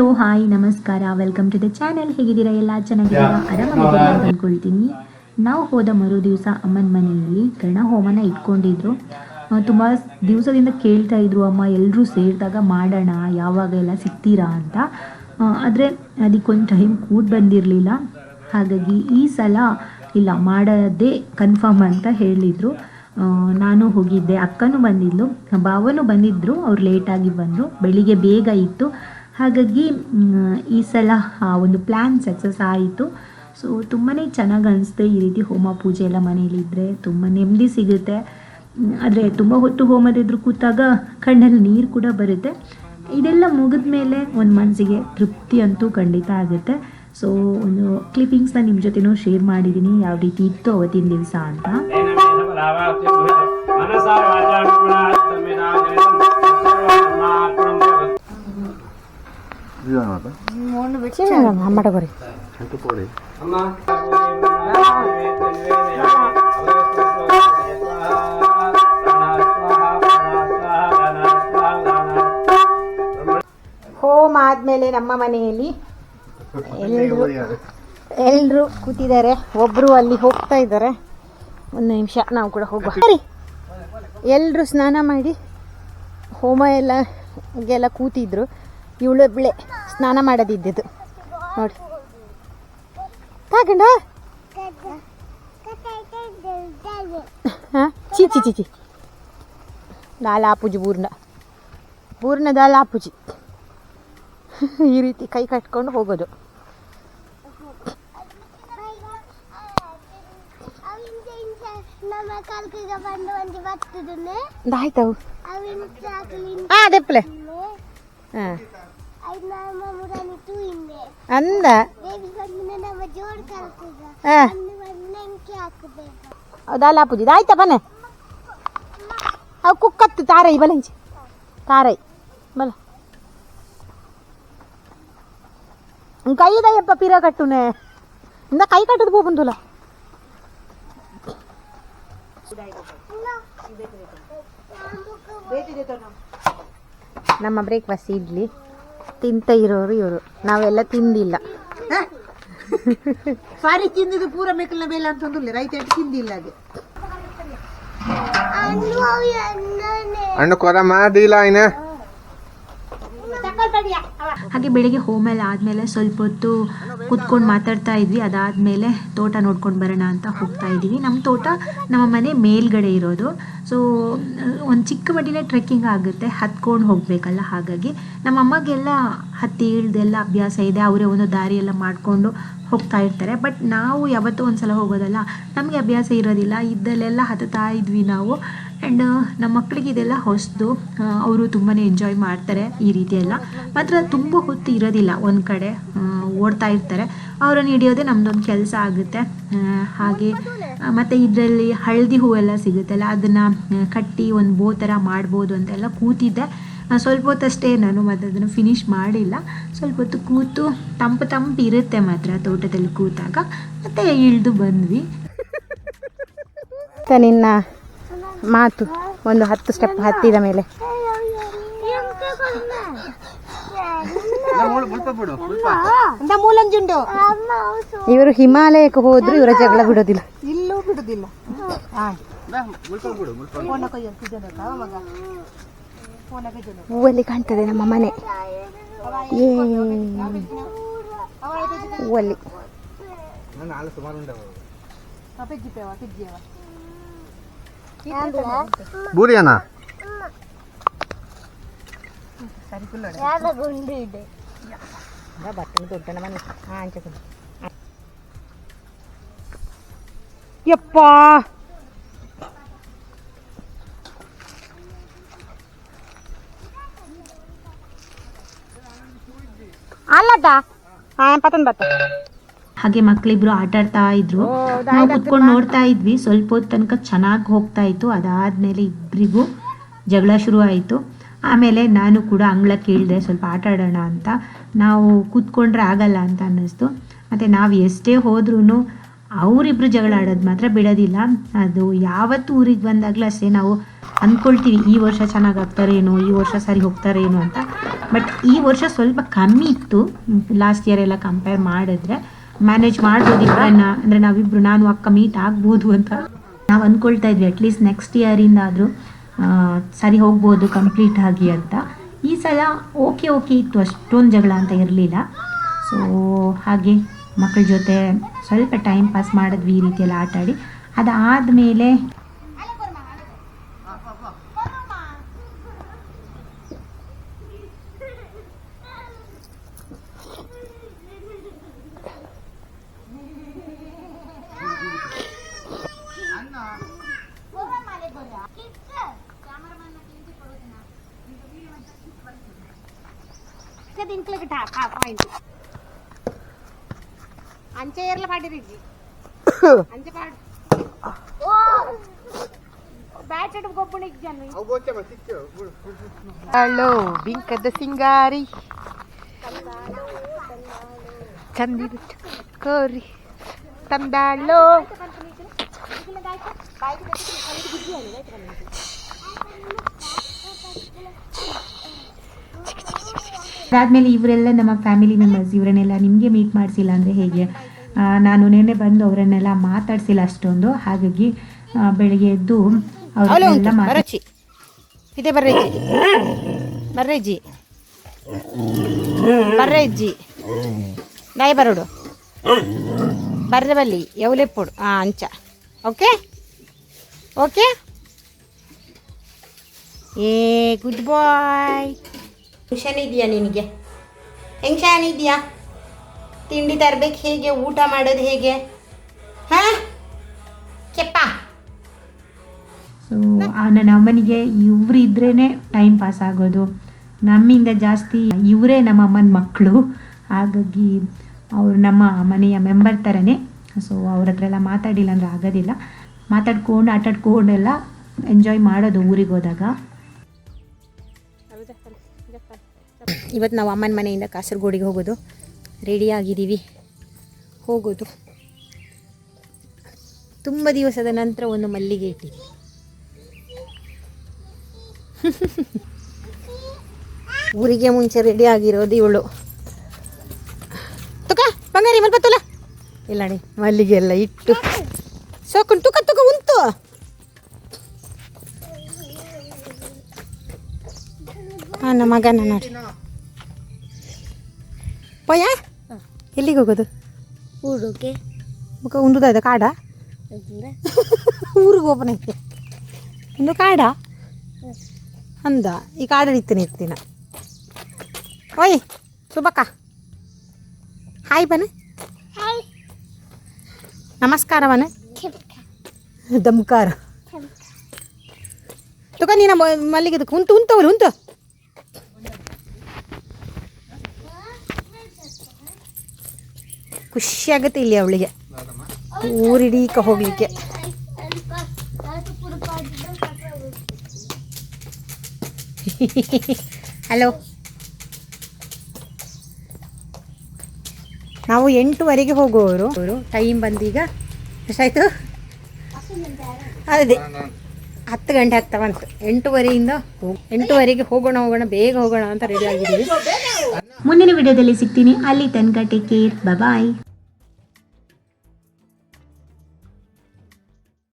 Hello hi ನಮಸ್ಕಾರ. Welcome to the channel ಹೇಗಿದ್ದೀರಾ? ಎಲ್ಲ ಚೆನ್ನಾಗಿದ್ದೀರಾ? ಆರಾಮಾಗಿದ್ದೀರಾ ಅಂದ್ಕೊಳ್ತೀನಿ ನಾವು ಹೋದ ಮರು ದಿವಸ ಅಮ್ಮನ ಮನೆಯಲ್ಲಿ ಗಣ ಹೋಮನ ಇಟ್ಕೊಂಡಿದ್ರು ತುಂಬ ದಿವಸದಿಂದ ಕೇಳ್ತಾ ಇದ್ರು ಅಮ್ಮ ಎಲ್ಲರೂ ಸೇರಿದಾಗ ಮಾಡೋಣ ಯಾವಾಗ ಎಲ್ಲ ಸಿಗ್ತೀರಾ? ಅಂತ. ಆದರೆ ಅದಕ್ಕೊಂದು ಟೈಮ್ ಕೂಡ ಬಂದಿರಲಿಲ್ಲ. ಹಾಗಾಗಿ ಈ ಸಲ ಇಲ್ಲ ಮಾಡೋದೇ ಕನ್ಫರ್ಮ್ ಅಂತ ಹೇಳಿದರು. ನಾನು ಹೋಗಿದ್ದೆ. ಅಕ್ಕನೂ ಬಂದಿದ್ಲು. ಭಾವನೂ ಬಂದಿದ್ದರು ಅವ್ರು ಲೇಟಾಗಿ ಬಂದರು. ಬೆಳಿಗ್ಗೆ ಬೇಗ ಇತ್ತು. ಹಾಗಾಗಿ ಈ ಸಲ ಒಂದು ಪ್ಲ್ಯಾನ್ ಸಕ್ಸಸ್ ಆಯಿತು. ಸೊ ತುಂಬಾ ಚೆನ್ನಾಗಿ ಅನಿಸ್ತು ಈ ರೀತಿ ಹೋಮ ಪೂಜೆ ಎಲ್ಲ ಮನೇಲಿದ್ದರೆ ತುಂಬ ನೆಮ್ಮದಿ ಸಿಗುತ್ತೆ. ಆದರೆ ತುಂಬ ಹೊತ್ತು ಹೋಮದಿದ್ರು ಕೂತಾಗ ಕಣ್ಣಲ್ಲಿ ನೀರು ಕೂಡ ಬರುತ್ತೆ. ಇದೆಲ್ಲ ಮುಗಿದ ಮೇಲೆ ಒಂದು ಮನಸ್ಸಿಗೆ ತೃಪ್ತಿ ಅಂತೂ ಖಂಡಿತ ಆಗುತ್ತೆ. ಸೊ ಒಂದು ಕ್ಲಿಪ್ಪಿಂಗ್ಸ್ನ ನಿಮ್ಮ ಜೊತೆನೂ ಶೇರ್ ಮಾಡಿದ್ದೀನಿ ಯಾವ ರೀತಿ ಇತ್ತು ಅವತ್ತಿನ ದಿವಸ ಅಂತ. ಹೋಮ ಆದ್ಮೇಲೆ ನಮ್ಮ ಮನೆಯಲ್ಲಿ ಎಲ್ಲರೂ ಎಲ್ಲರೂ ಕೂತಿದ್ದಾರೆ. ಒಬ್ರು ಅಲ್ಲಿ ಹೋಗ್ತಾ ಇದ್ದಾರೆ. ಒಂದು ನಿಮಿಷ ನಾವು ಕೂಡ ಹೋಗುವ ಸರಿ. ಎಲ್ಲರೂ ಸ್ನಾನ ಮಾಡಿ ಹೋಮ ಎಲ್ಲ ಎಲ್ಲ ಕೂತಿದ್ರು. ಇವಳೊಬ್ಳೆ ಸ್ನಾನ ಮಾಡೋದಿದ್ದದ್ದು. ನೋಡಿ. ತಗೊಂಡ. ಹಾಂ? ಚಿ ಚಿ ಚಿ ಚಿ ದಾಲ್ ಆಪುಜಿ ಬೂರ್ಣ ಬೂರ್ಣ ದಾಲ್ ಈ ರೀತಿ ಕೈ ಕಟ್ಕೊಂಡು ಹೋಗೋದು. ಆಯ್ತವು ಹಾಂ ಅದೆಪ್ಪಲೆ ಹಾಂ. ಅಂದ ಬೇಬಿ ಬಂದಿನ ನಮ್ಮ ಜೋಡ್ ಕಾಲ್ಕಿಗ ಹಾಂ ಒಂದು ಬಂದು ನೆಂಕಿ ಹಾಕಬೇಕು ದಾಲ್ ಆಪುಜಿ ಆಯ್ತಾ ಬನ್ನೆ ಅವು ಕುಕ್ಕತ್ತು ತಾರೈ ಬಲಂಚಿ ತಾರೈ ಬಲ ಕೈ ದಯ್ಯಪ್ಪ ಪಿರ ಕಟ್ಟುನೆ ಇಂದ ಕೈ ಕಟ್ಟದು ಪೋ ಬಂದುಲ ನಮ್ಮ ಬ್ರೇಕ್ಫಾಸ್ಟ್ ಇಡ್ಲಿ ತಿಂತ ಇರೋರು ಇವರು. ನಾವೆಲ್ಲ ತಿಂದಿಲ್ಲ. ಸಾರಿ ತಿಂದಿದ್ದು ಪೂರ ಮೆಕ್ಕಲಿನ ಬೇಲೆ ಅಂತಂದ್ರೆ ರೈತ ತಿಂದಿಲ್ಲ ಅನ್ನನೆ ಅಣ್ಣ ಕೊರ ಮಾಡಿಲ್ಲ ಇನ್ನ. ಹಾಗೆ ಬೆಳಿಗ್ಗೆ ಹೋಮ್ ಎಲ್ಲ ಆದಮೇಲೆ ಸ್ವಲ್ಪ ಹೊತ್ತು ಕುತ್ಕೊಂಡು ಮಾತಾಡ್ತಾ ಇದ್ವಿ. ಅದಾದ್ಮೇಲೆ ತೋಟ ನೋಡ್ಕೊಂಡು ಬರೋಣ ಅಂತ ಹೋಗ್ತಾ ಇದ್ದೀವಿ. ನಮ್ಮ ತೋಟ ನಮ್ಮ ಮನೆ ಮೇಲ್ಗಡೆ ಇರೋದು. ಸೊ ಒಂದು ಚಿಕ್ಕ ಮಟ್ಟಿನೇ ಟ್ರೆಕ್ಕಿಂಗ್ ಆಗುತ್ತೆ. ಹತ್ಕೊಂಡು ಹೋಗಬೇಕಲ್ಲ ಹಾಗಾಗಿ. ನಮ್ಮ ಅಮ್ಮಗೆಲ್ಲ ಹತ್ತಿ ಇಳ್ದೆಲ್ಲ ಅಭ್ಯಾಸ ಇದೆ. ಅವರೇ ಒಂದು ದಾರಿ ಎಲ್ಲ ಮಾಡಿಕೊಂಡು ಹೋಗ್ತಾ ಇರ್ತಾರೆ. ಬಟ್ ನಾವು ಯಾವತ್ತೂ ಒಂದು ಸಲ ಹೋಗೋದಲ್ಲ. ನಮಗೆ ಅಭ್ಯಾಸ ಇರೋದಿಲ್ಲ. ಇದ್ದಲ್ಲೆಲ್ಲ ಹತ್ತುತ್ತಾ ಇದ್ವಿ ನಾವು. ಆ್ಯಂಡ್ ನಮ್ಮ ಮಕ್ಕಳಿಗೆ ಇದೆಲ್ಲ ಹೊಸದು. ಅವರು ತುಂಬಾ ಎಂಜಾಯ್ ಮಾಡ್ತಾರೆ ಈ ರೀತಿ ಎಲ್ಲ ಮಾತ್ರ ತುಂಬ ಹೊತ್ತು ಇರೋದಿಲ್ಲ ಒಂದು ಕಡೆ. ಓಡ್ತಾ ಇರ್ತಾರೆ. ಅವರನ್ನು ಹಿಡಿಯೋದೇ ನಮ್ಮದೊಂದು ಕೆಲಸ ಆಗುತ್ತೆ. ಹಾಗೆ ಮತ್ತು ಇದರಲ್ಲಿ ಹಳದಿ ಹೂವೆಲ್ಲ ಸಿಗುತ್ತಲ್ಲ, ಅದನ್ನು ಕಟ್ಟಿ ಒಂದು ಬೋ ಥರ ಮಾಡ್ಬೋದು ಅಂತೆಲ್ಲ ಕೂತಿದ್ದೆ. ಸ್ವಲ್ಪ ಹೊತ್ತಷ್ಟೇ ನಾನು ಮತ್ತು ಅದನ್ನು ಫಿನಿಷ್ ಮಾಡಿಲ್ಲ. ಸ್ವಲ್ಪ ಹೊತ್ತು ಕೂತು ತಂಪು ತಂಪು ಇರುತ್ತೆ ಮಾತ್ರ ತೋಟದಲ್ಲಿ ಕೂತಾಗ. ಮತ್ತೆ ಇಳಿದು ಬಂದ್ವಿ. ನಿನ್ನ ಮಾತು ಒಂದು ಹತ್ತು ಸ್ಟೆಪ್ ಹತ್ತಿದ ಮೇಲೆ. ಇವರು ಹಿಮಾಲಯಕ್ಕೆ ಹೋದ್ರು ಇವರ ಜಗಳ ಬಿಡೋದಿಲ್ಲ. ಇಲ್ಲೂ ಬಿಡುದಿಲ್ಲ. ಹೂವಲ್ಲಿ ಕಾಣ್ತದೆ ನಮ್ಮ ಮನೆ. ಏ. ಹೂವಲ್ಲಿ. ಬೂರಿಯನ? ಪೆಜ್ಜಿಯವ ಅಲ್ಲಟ ಹಾ ಪತನ್ ಬತ್ತ ಹಾಗೆ ಮಕ್ಕಳಿಬ್ರು ಆಟ ಆಡ್ತಾ ಇದ್ರು. ನಾವು ಕುತ್ಕೊಂಡು ನೋಡ್ತಾ ಇದ್ವಿ. ಸ್ವಲ್ಪ ಹೊತ್ತು ತನಕ ಚೆನ್ನಾಗಿ ಹೋಗ್ತಾ ಇತ್ತು. ಅದಾದ್ಮೇಲೆ ಇಬ್ಬರಿಗೂ ಜಗಳ ಶುರು ಆಯಿತು ಆಮೇಲೆ ನಾನು ಕೂಡ ಅಂಗಳ ಕೇಳಿದೆ ಸ್ವಲ್ಪ ಆಟ ಆಡೋಣ ಅಂತ. ನಾವು ಕೂತ್ಕೊಂಡ್ರೆ ಆಗಲ್ಲ ಅಂತ ಅನ್ನಿಸ್ತು. ಮತ್ತು ನಾವು ಎಷ್ಟೇ ಹೋದ್ರೂ ಅವರಿಬ್ರು ಜಗಳ ಆಡೋದು ಮಾತ್ರ ಬಿಡೋದಿಲ್ಲ. ಅದು ಯಾವತ್ತು ಊರಿಗೆ ಬಂದಾಗಲೂ ಅಷ್ಟೇ ನಾವು ಅಂದ್ಕೊಳ್ತೀವಿ ಈ ವರ್ಷ ಚೆನ್ನಾಗಿ ಆಗ್ತಾರೇನೋ, ಈ ವರ್ಷ ಸರಿ ಹೋಗ್ತಾರೇನೋ ಅಂತ. ಬಟ್ ಈ ವರ್ಷ ಸ್ವಲ್ಪ ಕಮ್ಮಿ ಇತ್ತು. ಲಾಸ್ಟ್ ಇಯರ್ ಎಲ್ಲ ಕಂಪೇರ್ ಮಾಡಿದ್ರೆ ಮ್ಯಾನೇಜ್ ಮಾಡ್ಬೋದು ಇಬ್ಬರನ್ನ ಅಂದರೆ ನಾವಿಬ್ರು, ನಾನು ಅಕ್ಕ ಮೀಟ್ ಆಗ್ಬೋದು ಅಂತ. ನಾವು ಅಂದ್ಕೊಳ್ತಾ ಇದ್ವಿ ಅಟ್ಲೀಸ್ಟ್ ನೆಕ್ಸ್ಟ್ ಇಯರಿಂದ ಆದರೂ ಸರಿ ಹೋಗ್ಬೋದು ಕಂಪ್ಲೀಟ್ ಆಗಿ ಅಂತ. ಈ ಸಲ ಓಕೆ ಓಕೆ ಇತ್ತು. ಅಷ್ಟೊಂದು ಜಗಳ ಅಂತ ಇರಲಿಲ್ಲ. ಸೊ ಹಾಗೆ ಮಕ್ಕಳ ಜೊತೆ ಸ್ವಲ್ಪ ಟೈಮ್ ಪಾಸ್ ಮಾಡಿದ್ವಿ ಈ ರೀತಿಯೆಲ್ಲ ಆಟಾಡಿ. ಅದಾದಮೇಲೆ ఇంట్లోకి పాయింట్ అంచె ఏర్ల పాడిరిజి అంచె పాడు ಬ್ಯಾಟ್ ಹಿಡ್ದು ಗೊಬ್ಬಣ ಜನ ಹಲೋ ಬಿಂಕದ ಸಿಂಗಾರಿ ಚಂದಿರ ಕೋರಿ ತಂದಾಳೋ ಅದಾದಮೇಲೆ ಇವರೆಲ್ಲ ನಮ್ಮ ಫ್ಯಾಮಿಲಿ ಮೆಂಬರ್ಸ್ ಇವರನ್ನೆಲ್ಲ ನಿಮಗೆ ಮೀಟ್ ಮಾಡಿಸಿಲ್ಲ ಅಂದರೆ ಹೇಗೆ? ನಾನು ನೆನ್ನೆ ಬಂದು ಅವರನ್ನೆಲ್ಲ ಮಾತಾಡಿಸಿಲ್ಲ ಅಷ್ಟೊಂದು. ಹಾಗಾಗಿ ಬೆಳಿಗ್ಗೆ ಎದ್ದು ಅವರನ್ನೆಲ್ಲ ಮಾತಾಡಿ ಇದೆ ಬರ್ರೆಜ್ಜಿ ಬರ್ರೆಜ್ಜಿ ಬರ್ರೆಜ್ಜಿ ನಾಯಿ ಬರೋಡು. ಬರ್ರೆ ಬಲ್ಲಿ ಎವಲೆಪ್ಪುಡು ಹಾಂ ಅಂಚ. ಓಕೆ? ಓಕೆ? ಏ ಗುಡ್ ಬಾಯ್. ಇದೆಯಾ ನಿನಗೆ? ಶಾನ್ ಇದೆಯಾ? ತಿಂಡಿ ತರಬೇಕು ಹೇಗೆ? ಊಟ ಮಾಡೋದು ಹೇಗೆ? ಹಾಂ? ಕೆಪ್ಪ. ಸೊ ನನ್ನ ಅಮ್ಮನಿಗೆ ಇವ್ರು ಇದ್ರೇ ಟೈಮ್ ಪಾಸ್ ಆಗೋದು. ನಮ್ಮಿಂದ ಜಾಸ್ತಿ ಇವರೇ ನಮ್ಮ ಅಮ್ಮನ ಮಕ್ಕಳು ಹಾಗಾಗಿ ಅವರು ನಮ್ಮ ಮನೆಯ ಮೆಂಬರ್ ಥರನೇ ಸೊ ಅವ್ರ ಹತ್ರ ಎಲ್ಲ ಮಾತಾಡಿಲ್ಲ ಅಂದರೆ ಆಗೋದಿಲ್ಲ. ಮಾತಾಡ್ಕೊಂಡು ಆಟಾಡ್ಕೊಂಡೆಲ್ಲ ಎಂಜಾಯ್ ಮಾಡೋದು ಊರಿಗೆ ಹೋದಾಗ. ಇವತ್ತು ನಾವು ಅಮ್ಮನ ಮನೆಯಿಂದ ಕಾಸರಗೋಡಿಗೆ ಹೋಗೋದು. ರೆಡಿ ಆಗಿದ್ದೀವಿ. ಹೋಗೋದು. ತುಂಬ ದಿವಸದ ನಂತರ ಒಂದು ಮಲ್ಲಿಗೆ ಇಟ್ಟಿದ್ದೀವಿ ಊರಿಗೆ ಮುಂಚೆ ರೆಡಿ ಆಗಿರೋದು ಇವಳು. ತುಕ, ಬಂಗಾರಿ, ಮಲ್ಪತ್ತಲ್ಲ? ಇಲ್ಲ ಮಲ್ಲಿಗೆ ಎಲ್ಲ ಇಟ್ಟು. ಸೋಕೊಂಡು ತುಕ ತುಕ ಉಂಟು ಹಾಂ ನಮ್ಮ ಮಗನ ನೋಡಿ. ಪೋಯ? ಎಲ್ಲಿಗೆ ಹೋಗೋದು? ಊರಿಗೆ. ಮುಖ ಉಂದುದ ಕಾಡ? ಊರಿಗೆ ಓಪನ್ ಐತೆ ಒಂದು ಕಾಡ ಅಂದ. ಈ ಕಾಡಲ್ಲಿ ಇತ್ತೇನೆ ಇರ್ತೀನ. ಓಯ್ ಸುಬಕ್ಕ ಹಾಯ್ ಬನ ಹಾಯ್ ನಮಸ್ಕಾರವನ ಕೆಂಪ ದಮ್ಕಾರ. ತುಕ ನೀನ ಮಲ್ಲಿಗೆ ಉಂಟು ಉಂಟವಳು ಉಂಟು. ಖುಷಿ ಆಗುತ್ತೆ ಇಲ್ಲಿ ಅವಳಿಗೆ. ಊರಿಡೀಕ ಹೋಗ್ಲಿಕ್ಕೆ. ಹಲೋ. ನಾವು ಎಂಟುವರೆಗೆ ಹೋಗುವವರು. ಅವರು ಟೈಮ್ ಬಂದೀಗ. ಎಷ್ಟಾಯ್ತು? ಅದೇ. ಹತ್ತು ಗಂಟೆ ಆಗ್ತಾವಂತ. ಎಂಟುವರೆಯಿಂದ ಹೋಗಿ ಎಂಟುವರೆಗೆ ಹೋಗೋಣ ಹೋಗೋಣ, ಬೇಗ ಹೋಗೋಣ ಅಂತ ರೆಡಿ ಆಗಿದ್ದೀವಿ. ಮುಂದಿನ ವಿಡಿಯೋದಲ್ಲಿ ಸಿಗ್ತೀನಿ. ಅಲ್ಲಿ ತನಕ ಟೇಕ್ ಕೇರ್ ಬಾಯ್